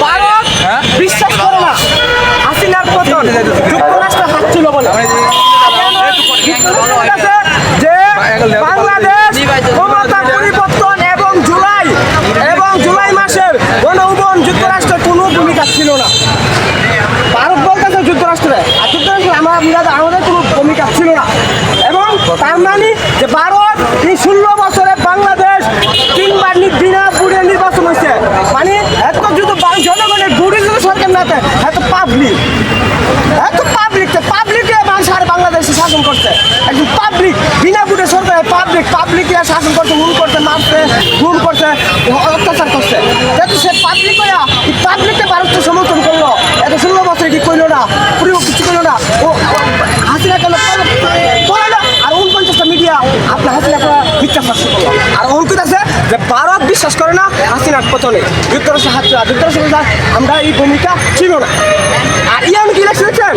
ভারত বিশ্বাস করে না। হাসিনার পতন। যুক্তরাষ্ট্র হাত বলে। যে বাংলাদেশ ক্ষমতা পরিবর্তন এবং জুলাই এবং জুলাই মাসের গণ উবন যুক্তরাষ্ট্রের কোনো ভূমিকা ছিল না। ভারত বলতেছে যুক্তরাষ্ট্রে আর যুক্তরাষ্ট্রে আমরা আমরা- আমাদের কোনো ভূমিকা ছিল না। এবং তার মানে যে ভারত এই ষোলো থাকে এত পাবলিক এত পাবলিক পাবলিকে মানুষ আর বাংলাদেশে শাসন করছে। একদম পাবলিক বিনা বুটে সরকার পাবলিক পাবলিকে শাসন করছে হুল করছে, মারছে হুল করছে, অত্যাচার করছে। যেহেতু সে পাবলিক পাবলিককে ভারতকে সমর্থন যে ভারত বিশ্বাস করে না হাসিনার পতনে। যুক্তরাষ্ট্র হাত যুক্তরাষ্ট্র আমরা এই ভূমিকা ছিল না। আর ইয়ান কি দেখছেন।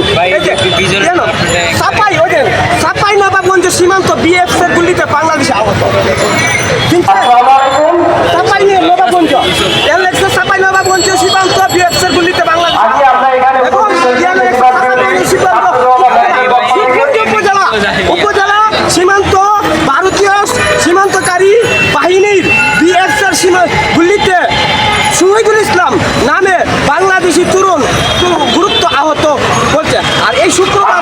সাপাই যে সাপাই নবাবগঞ্জের সীমান্ত বিএফ গুলিতে বাংলাদেশে আহত। সীমাগুলিতে শহীদুল ইসলাম নামে বাংলাদেশি তরুণ গুরুত্ব আহত হচ্ছে আর এই শুক্রবার